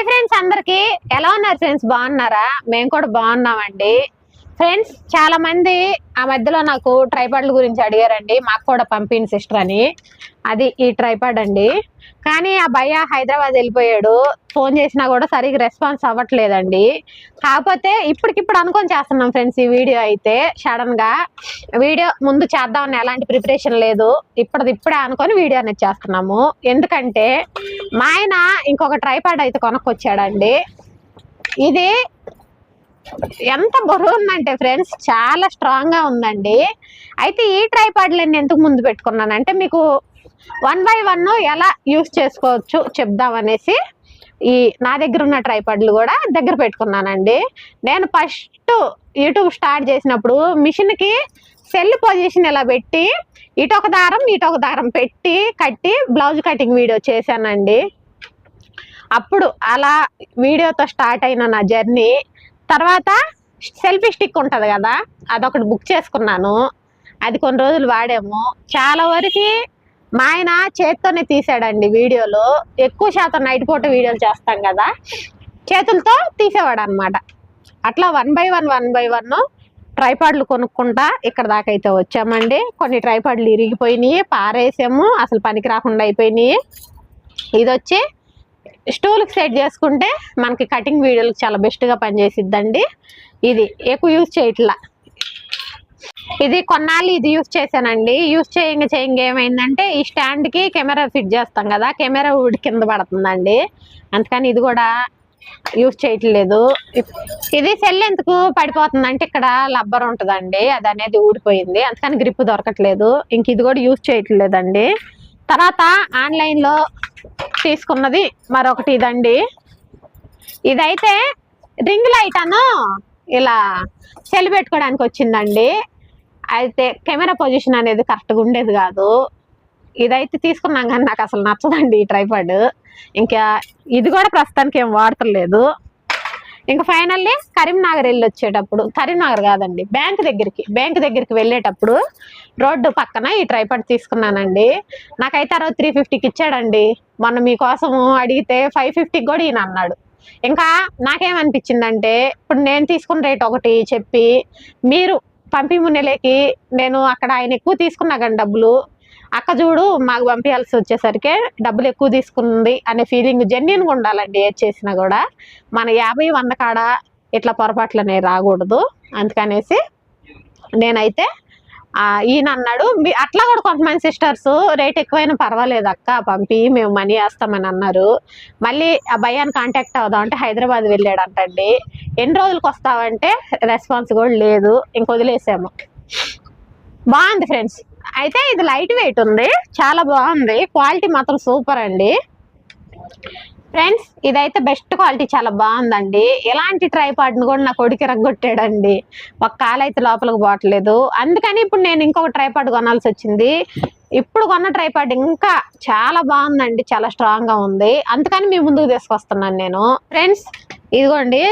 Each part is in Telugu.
హాయ్ ఫ్రెండ్స్ అందరికి. ఎలా ఉన్నారు ఫ్రెండ్స్ బాగున్నారా? మేము కూడా బాగున్నామండి. ఫ్రెండ్స్ చాలా మంది ఆ మధ్యలో నాకు ట్రైపాడ్ల గురించి అడిగారండి. మాకు కూడా పంపిణీ సిస్టర్ అని. అది ఈ ట్రైపాడ్ అండి. కానీ ఆ భయ్య హైదరాబాద్ వెళ్ళిపోయాడు. ఫోన్ చేసినా కూడా సరిగ్గా రెస్పాన్స్ అవ్వట్లేదండి. కాకపోతే ఇప్పటికిప్పుడు అనుకొని చేస్తున్నాం ఫ్రెండ్స్ ఈ వీడియో అయితే సడన్గా వీడియో ముందు చేద్దామని ఎలాంటి ప్రిపరేషన్ లేదు. ఇప్పటిది ఇప్పుడే అనుకొని వీడియో అనేది చేస్తున్నాము. ఎందుకంటే మా ఆయన ఇంకొక ట్రైపాడ్ అయితే కొనుక్కొచ్చాడండి. ఇది ఎంత బరువు ఉందంటే ఫ్రెండ్స్ చాలా స్ట్రాంగ్గా ఉందండి. అయితే ఈ ట్రైపాడ్లు నేను ఎందుకు ముందు పెట్టుకున్నానంటే మీకు వన్ బై వన్ ఎలా యూస్ చేసుకోవచ్చు చెప్దామనేసి ఈ నా దగ్గర ఉన్న ట్రైపాడ్లు కూడా దగ్గర పెట్టుకున్నానండి. నేను ఫస్ట్ యూట్యూబ్ స్టార్ట్ చేసినప్పుడు మిషన్కి సెల్ పొజిషన్ ఇలా పెట్టి ఇటు ఒక దారం ఇటు ఒక దారం పెట్టి కట్టి బ్లౌజ్ కటింగ్ వీడియో చేశానండి. అప్పుడు అలా వీడియోతో స్టార్ట్ అయిన నా జర్నీ తర్వాత సెల్ఫీ స్టిక్ ఉంటుంది కదా అదొకటి బుక్ చేసుకున్నాను. అది కొన్ని రోజులు వాడాము. చాలా వరకు మా ఆయన చేత్తోనే తీసాడండి వీడియోలు. ఎక్కువ శాతం నైట్ పూట వీడియోలు చేస్తాం కదా చేతులతో తీసేవాడు అనమాట అట్లా one by one one by one ట్రైపాడ్లు కొనుక్కుంటా ఇక్కడ దాకా అయితే వచ్చామండి. కొన్ని ట్రైపాడ్లు ఇరిగిపోయినాయి పారేసాము. అసలు పనికి రాకుండా అయిపోయినాయి. ఇది వచ్చి స్టూల్కి సెట్ చేసుకుంటే మనకి కటింగ్ వీడియోలకు చాలా బెస్ట్గా పనిచేసిద్దండి. ఇది ఎక్కువ యూజ్ చేయట్లా. ఇది కొన్నాళ్ళు ఇది యూజ్ చేశానండి. యూజ్ చేయంగా చేయంగా ఏమైందంటే ఈ స్టాండ్కి కెమెరా ఫిట్ చేస్తాం కదా కెమెరా ఊడి కింద పడుతుందండి. అందుకని ఇది కూడా యూజ్ చేయట్లేదు. ఇది సెల్ ఎందుకు పడిపోతుంది అంటే ఇక్కడ లబ్బర్ ఉంటుందండి. అది అనేది ఊడిపోయింది. అందుకని గ్రిప్ దొరకట్లేదు. ఇంక ఇది కూడా యూజ్ చేయట్లేదండి. తర్వాత ఆన్లైన్లో తీసుకున్నది మరొకటి ఇదండి. ఇదైతే రింగ్ లైట్ అను ఇలా సెల్ పెట్టుకోవడానికి వచ్చిందండి. అయితే కెమెరా పొజిషన్ అనేది కరెక్ట్గా ఉండేది కాదు. ఇదైతే తీసుకున్నాం కానీ నాకు అసలు నచ్చదండి ఈ ట్రైపాడ్. ఇంకా ఇది కూడా ప్రస్తుతానికి ఏం వాడతలేదు. ఇంకా ఫైనల్లీ కరీంనగర్ వెళ్ళి వచ్చేటప్పుడు కరీంనగర్ కాదండి బ్యాంక్ దగ్గరికి బ్యాంక్ దగ్గరికి వెళ్ళేటప్పుడు రోడ్డు పక్కన ఈ ట్రైపాడ్ తీసుకున్నానండి. నాకైతే అరవై త్రీ ఫిఫ్టీకి ఇచ్చాడండి. మొన్న మీకోసము అడిగితే ఫైవ్ ఫిఫ్టీకి కూడా ఈయన అన్నాడు. ఇంకా నాకేమనిపించిందంటే ఇప్పుడు నేను తీసుకున్న రేట్ ఒకటి చెప్పి మీరు పంపి మున్నెలేకి నేను అక్కడ ఆయన ఎక్కువ తీసుకున్నా కానీ డబ్బులు అక్క చూడు మాకు పంపించాల్సి వచ్చేసరికి డబ్బులు ఎక్కువ తీసుకుంది అనే ఫీలింగ్ జెన్యున్గా ఉండాలండి ఏది చేసినా కూడా. మన యాభై వంద కాడ ఇట్లా పొరపాట్లు అనేవి రాకూడదు. అందుకనేసి నేనైతే ఈయన అన్నాడు "మీ- అట్లా కూడా కొంతమంది సిస్టర్స్ రేట్ ఎక్కువైనా పర్వాలేదు అక్క పంపి మేము మనీ వేస్తామని అన్నారు. మళ్ళీ ఆ భయాన్ని కాంటాక్ట్ అవుదాం అంటే హైదరాబాద్ వెళ్ళాడంటండి. ఎన్ని రోజులకు వస్తావంటే రెస్పాన్స్ కూడా లేదు. ఇంక వదిలేసాము. బాగుంది ఫ్రెండ్స్ అయితే ఇది లైట్ వెయిట్ ఉంది. చాలా బాగుంది. క్వాలిటీ మాత్రం సూపర్ అండి. ఫ్రెండ్స్ ఇదైతే బెస్ట్ క్వాలిటీ చాలా బాగుందండి. ఎలాంటి ట్రైపాడ్ని కూడా నా కొడుకు రగ్గొట్టాడండి ఒక కాలు అయితే లోపలికి పోవట్లేదు. అందుకని ఇప్పుడు నేను ఇంకొక ట్రైపాడ్ కొనాల్సి వచ్చింది. ఇప్పుడు కొన్న ట్రైపాడ్ ఇంకా చాలా బాగుందండి. చాలా స్ట్రాంగ్గా ఉంది. అందుకని మీ ముందుకు తీసుకొస్తున్నాను నేను. ఫ్రెండ్స్ ఇదిగోండి.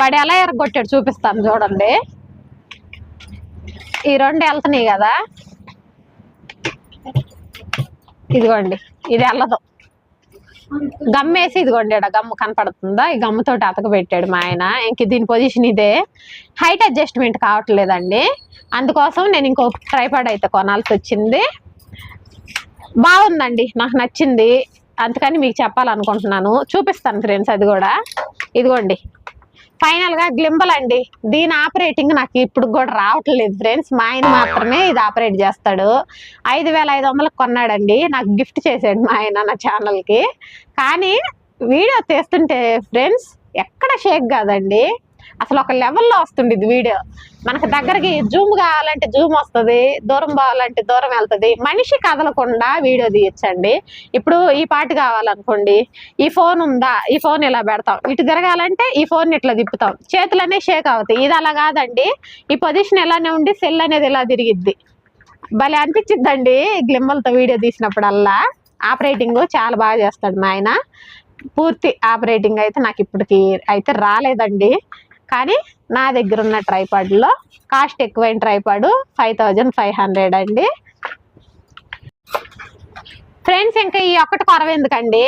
వాడు ఎలా ఎరగొట్టాడు చూపిస్తాను చూడండి. ఈ రెండు వెళ్తున్నాయి కదా. ఇదిగోండి ఇది వెళ్ళదు గమ్మేసి ఇదిగోండి ఈడ గమ్ము కనపడుతుందా? ఈ గమ్ముతోటి అతక పెట్టాడు మా ఆయన. ఇంక దీని పొజిషన్ ఇదే. హైట్ అడ్జస్ట్మెంట్ కావట్లేదండి. అందుకోసం నేను ఇంకో ట్రైపాడ్ అయితే కొనాల్సి వచ్చింది. బాగుందండి నాకు నచ్చింది. అందుకని మీకు చెప్పాలనుకుంటున్నాను. చూపిస్తాను ఫ్రెండ్స్ అది కూడా. ఇదిగోండి ఫైనల్గా గ్లింబల్ అండి దీని ఆపరేటింగ్ నాకు ఇప్పుడు కూడా రావట్లేదు ఫ్రెండ్స్. మా ఆయన మాత్రమే ఇది ఆపరేట్ చేస్తాడు. ఐదు వేల ఐదు వందలకు కొన్నాడండి. నాకు గిఫ్ట్ చేసాడు మా ఆయన నా ఛానల్కి. కానీ వీడియో తీస్తుంటే ఫ్రెండ్స్ ఎక్కడ షేక్ కాదండి. అసలు ఒక లెవెల్లో వస్తుంది ఇది వీడియో మనకు దగ్గరికి జూమ్ కావాలంటే జూమ్ వస్తుంది దూరం పోవాలంటే దూరం వెళ్తుంది. మనిషి కదలకుండా వీడియో తీయచ్చండి. ఇప్పుడు ఈ పాట కావాలనుకోండి ఈ ఫోన్ ఉందా? ఈ ఫోన్ ఇలా పెడతాం. ఇటు తిరగాలంటే ఈ ఫోన్ ఇట్లా తిప్పుతాం. చేతులనే షేక్ అవుతాయి. ఇది అలా కాదండి. ఈ పొజిషన్ ఎలానే ఉండి సెల్ అనేది ఇలా తిరిగిద్ది. భలే అనిపించిద్దండి గ్లిమ్మలతో వీడియో తీసినప్పుడల్లా. ఆపరేటింగ్ చాలా బాగా చేస్తాడు మా ఆయన పూర్తి ఆపరేటింగ్ అయితే నాకు ఇప్పటికి అయితే రాలేదండి. కానీ నా దగ్గర ఉన్న ట్రైపాడ్లో కాస్ట్ ఎక్కువైన tripod five thousand five hundred అండి. ఫ్రెండ్స్ ఇంకా ఈ ఒక్కటి కొరవ ఎందుకండి?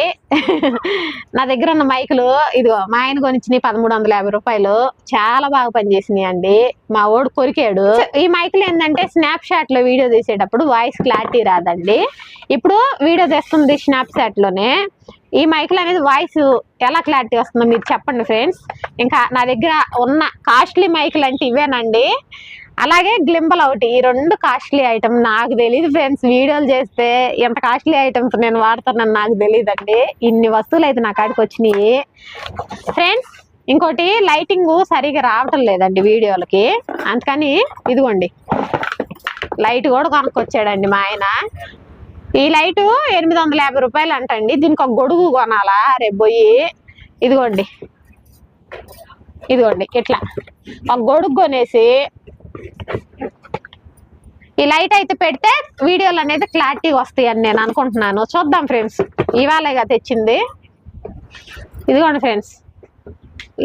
నా దగ్గర ఉన్న మైకులు ఇదిగో మా ఆయన కొనిచ్చినాయి పదమూడు వందల యాభై రూపాయలు. చాలా బాగా పనిచేసినాయి అండి. మా ఓడు కొరికాడు. ఈ మైకులు ఏంటంటే స్నాప్షాట్లో వీడియో తీసేటప్పుడు వాయిస్ క్లారిటీ రాదండి. ఇప్పుడు వీడియో తెస్తుంది స్నాప్లోనే. ఈ మైకులు అనేది వాయిస్ ఎలా క్లారిటీ వస్తుందో మీరు చెప్పండి ఫ్రెండ్స్ ఇంకా నా దగ్గర ఉన్న కాస్ట్లీ మైకులు అంటే ఇవేనండి. అలాగే గ్లింబల్ ఒకటి ఈ రెండు కాస్ట్లీ ఐటమ్ నాకు తెలియదు ఫ్రెండ్స్ వీడియోలు చేస్తే ఎంత కాస్ట్లీ ఐటమ్స్ నేను వాడుతున్నాను నాకు తెలియదండి ఇన్ని వస్తువులు అయితే నా కాడికి వచ్చినాయి. ఫ్రెండ్స్ ఇంకోటి లైటింగ్ సరిగా రావటం లేదండి వీడియోలకి. అందుకని ఇదిగోండి. లైట్ కూడా కొనుక్కొచ్చాడండి మా ఆయన. ఈ లైటు ఎనిమిది వందల యాభై రూపాయలు అంటండి దీనికి ఒక గొడుగు కొనాలా? రేపోయి ఇదిగోండి. ఇదిగోండి ఇట్లా. ఒక గొడుగు కొనేసి ఈ లైట్ అయితే పెడితే వీడియోలు అనేది క్లారిటీ వస్తాయి అని నేను అనుకుంటున్నాను. చూద్దాం ఫ్రెండ్స్. ఇవాళగా తెచ్చింది. ఇదిగోండి ఫ్రెండ్స్.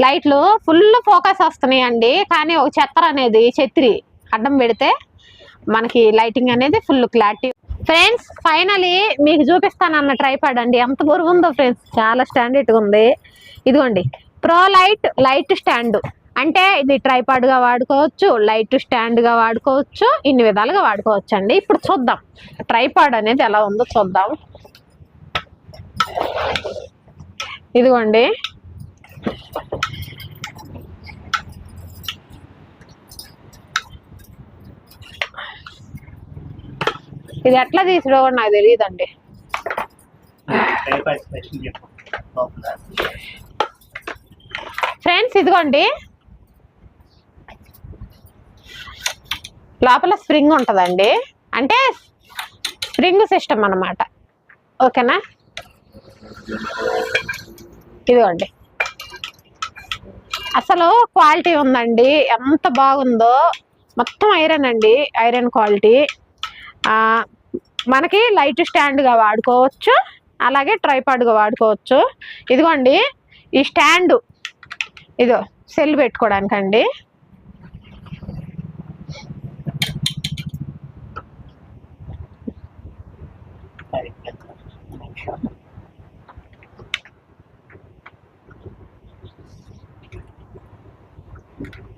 లైట్లు ఫుల్ ఫోకస్ వస్తున్నాయి అండి కానీ ఒక చెత్త అనేది చెత్రి అడ్డం పెడితే మనకి లైటింగ్ అనేది ఫుల్ క్లారిటీ ఫ్రెండ్స్ ఫైనలీ మీకు చూపిస్తాను అన్న ట్రైపాడ్ అండి ఎంత బరువు ఉందో ఫ్రెండ్స్ చాలా స్టాండర్డ్గా ఉంది. ఇదిగోండి ప్రో లైట్ లైట్ స్టాండ్ అంటే ఇది ట్రైపాడ్గా వాడుకోవచ్చు లైట్ స్టాండ్గా వాడుకోవచ్చు ఇన్ని విధాలుగా వాడుకోవచ్చు అండి ఇప్పుడు చూద్దాం ట్రైపాడ్ అనేది ఎలా ఉందో చూద్దాం. ఇదిగోండి ఇది ఎట్లా తీసుడో కూడా నాకు తెలియదండి. ఫ్రెండ్స్ ఇదిగోండి. లోపల స్ప్రింగ్ ఉంటుందండి. అంటే స్ప్రింగ్ సిస్టమ్ అన్నమాట. ఓకేనా? ఇదిగోండి. అసలు క్వాలిటీ ఉందండి. ఎంత బాగుందో. మొత్తం ఐరన్ అండి. Iron quality. మనకి లైట్ స్టాండ్గా వాడుకోవచ్చు. అలాగే ట్రైపాడ్గా వాడుకోవచ్చు. ఇదిగోండి ఈ స్టాండు. ఇదో సెల్ పెట్టుకోవడానికండి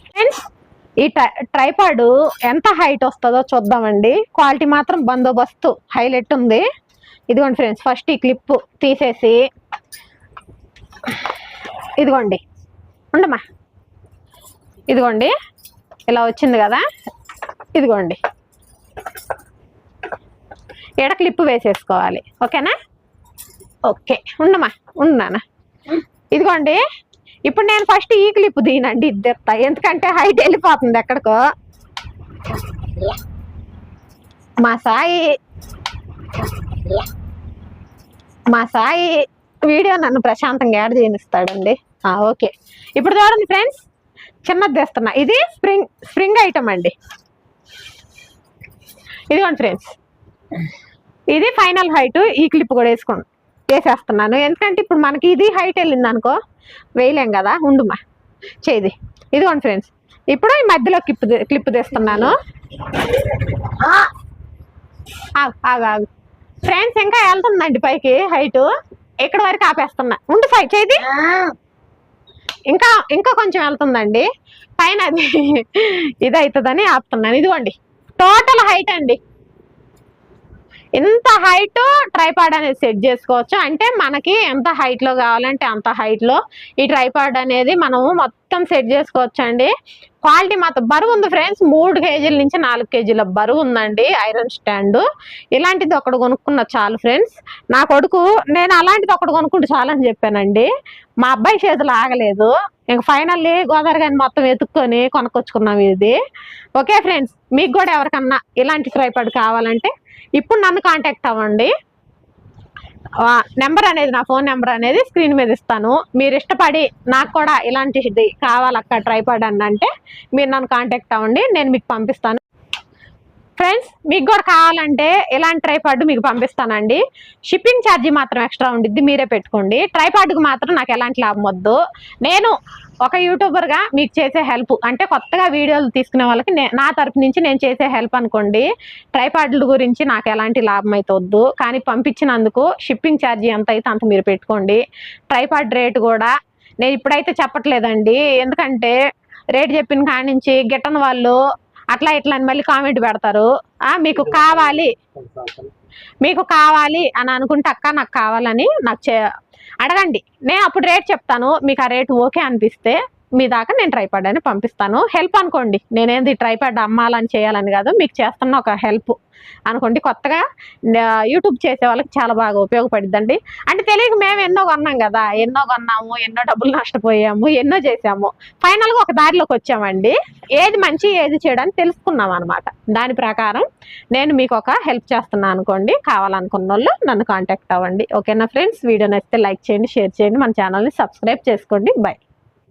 ఫ్రెండ్స్ ఈ ట్రైపాడ్ ఎంత హైట్ వస్తుందో చూద్దామండి. క్వాలిటీ మాత్రం బందోబస్తు హైలైట్ ఉంది. ఇదిగోండి ఫ్రెండ్స్ ఫస్ట్ ఈ క్లిప్ తీసేసి ఇదిగోండి. ఉండమ్మా. ఇదిగోండి. ఇలా వచ్చింది కదా. ఇదిగోండి. ఎడ క్లిప్ వేసేసుకోవాలి? ఓకేనా? ఓకే. ఉండమ్మా. ఉన్నానా ఇదిగోండి. ఇప్పుడు నేను ఫస్ట్ ఈ క్లిప్ దీనండి ఇద్దరు ఎందుకంటే హైట్ వెళ్ళిపోతుంది ఎక్కడికో. మా సాయి మా సాయి వీడియో నన్ను ప్రశాంతంగా యాడ్ చేయనిస్తాడండి ఓకే. ఇప్పుడు చూడండి ఫ్రెండ్స్ చిన్నది తెస్తున్నా. ఇది స్ప్రింగ్ స్ప్రింగ్ ఐటమ్ అండి. ఇదిగోండి ఫ్రెండ్స్. ఇది ఫైనల్ హైట్. ఈ క్లిప్ కూడా వేసుకోండి. వేసేస్తున్నాను ఎందుకంటే ఇప్పుడు మనకి ఇది హైట్ వెళ్ళింది అనుకో వేయలేం కదా ఉండుమా? చేది ఇదిగోండి ఫ్రెండ్స్ ఇప్పుడు ఈ మధ్యలో క్లిప్ క్లిప్ తీస్తున్నాను. ఆగు ఆగు ఆగు. ఫ్రెండ్స్ ఇంకా వెళ్తుందండి పైకి హైట్ ఇక్కడ వరకు ఆపేస్తున్నా? ఉండు ఫై చేది ఇంకా ఇంకా కొంచెం వెళ్తుందండి. పైన అది ఇది అవుతుందని ఆపుతున్నాను. ఇదిగోండి టోటల్ హైట్ అండి. ఇంత హైట్ ట్రైపాడ్ అనేది సెట్ చేసుకోవచ్చు? అంటే మనకి ఎంత హైట్లో కావాలంటే అంత హైట్లో ఈ ట్రైపాడ్ అనేది మనము మొత్తం సెట్ చేసుకోవచ్చు అండి క్వాలిటీ మాత్రం బరువు ఉంది ఫ్రెండ్స్ మూడు కేజీల నుంచి నాలుగు కేజీల బరువు ఉందండి ఐరన్ స్టాండ్ ఇలాంటిది ఒకటి కొనుక్కున్న చాలు ఫ్రెండ్స్ నా కొడుకు నేను అలాంటిది ఒకటి కొనుక్కుంటే చాలు అని చెప్పానండి. మా అబ్బాయి చేతులు ఆగలేదు. ఇంక ఫైనల్లీ గోదావరి గారిని మొత్తం ఎత్తుక్కొని కొనుక్కొచ్చుకున్నాం ఇది. ఓకే ఫ్రెండ్స్ మీకు కూడా ఎవరికన్నా ఇలాంటి ట్రైపాడ్ కావాలంటే ఇప్పుడు నన్ను కాంటాక్ట్ అవ్వండి. నెంబర్ అనేది నా ఫోన్ నెంబర్ అనేది స్క్రీన్ మీద ఇస్తాను. మీరు ఇష్టపడి నాకు కూడా ఇలాంటిది కావాలక్క ట్రైపాడ్ అని అంటే మీరు నన్ను కాంటాక్ట్ అవ్వండి నేను మీకు పంపిస్తాను. ఫ్రెండ్స్ మీకు కూడా కావాలంటే ఇలాంటి ట్రైపాడ్ మీకు పంపిస్తానండి. షిప్పింగ్ ఛార్జీ మాత్రం ఎక్స్ట్రా ఉండిద్ది మీరే పెట్టుకోండి. ట్రైపాడ్కి మాత్రం నాకు ఎలాంటి లాభం వద్దు. నేను ఒక యూట్యూబర్గా మీకు చేసే హెల్ప్ అంటే కొత్తగా వీడియోలు తీసుకునే వాళ్ళకి నా తరపు నుంచి నేను చేసే హెల్ప్ అనుకోండి ట్రైపాడ్ల గురించి నాకు ఎలాంటి లాభం అయితే వద్దు. కానీ పంపించినందుకు షిప్పింగ్ ఛార్జీ ఎంత అయితే అంత మీరు పెట్టుకోండి. ట్రైపాడ్ రేటు కూడా నేను ఇప్పుడైతే చెప్పట్లేదండి. ఎందుకంటే రేట్ చెప్పిన కాడి నుంచి గిట్టని వాళ్ళు అట్లా ఇట్లా అని మళ్ళీ కామెంట్ పెడతారు. మీకు కావాలి. మీకు కావాలి అని అనుకుంటే అక్క నాకు కావాలని నాకు చే అడగండి. నేను అప్పుడు రేట్ చెప్తాను. మీకు ఆ రేటు ఓకే అనిపిస్తే మీ దాకా నేను ట్రైపాడ్ అని పంపిస్తాను. హెల్ప్ అనుకోండి. నేనేంది ట్రైపాడ్ అమ్మాలని చేయాలని కాదు మీకు చేస్తున్న ఒక హెల్ప్ అనుకోండి. కొత్తగా యూట్యూబ్ చేసే వాళ్ళకి చాలా బాగా ఉపయోగపడిద్దండి. అంటే తెలియక మేము ఎన్నో కొన్నాం కదా ఎన్నో కొన్నాము ఎన్నో డబ్బులు నష్టపోయాము ఎన్నో చేసాము ఫైనల్గా ఒక దారిలోకి వచ్చామండి. ఏది మంచి ఏది చేయడానికి తెలుసుకున్నాం అనమాట దాని ప్రకారం నేను మీకు ఒక హెల్ప్ చేస్తున్నాను అనుకోండి. కావాలనుకున్న వాళ్ళు నన్ను కాంటాక్ట్ అవ్వండి. ఓకేనా ఫ్రెండ్స్ వీడియో నచ్చితే లైక్ చేయండి షేర్ చేయండి. మన ఛానల్ని సబ్స్క్రైబ్ చేసుకోండి. బై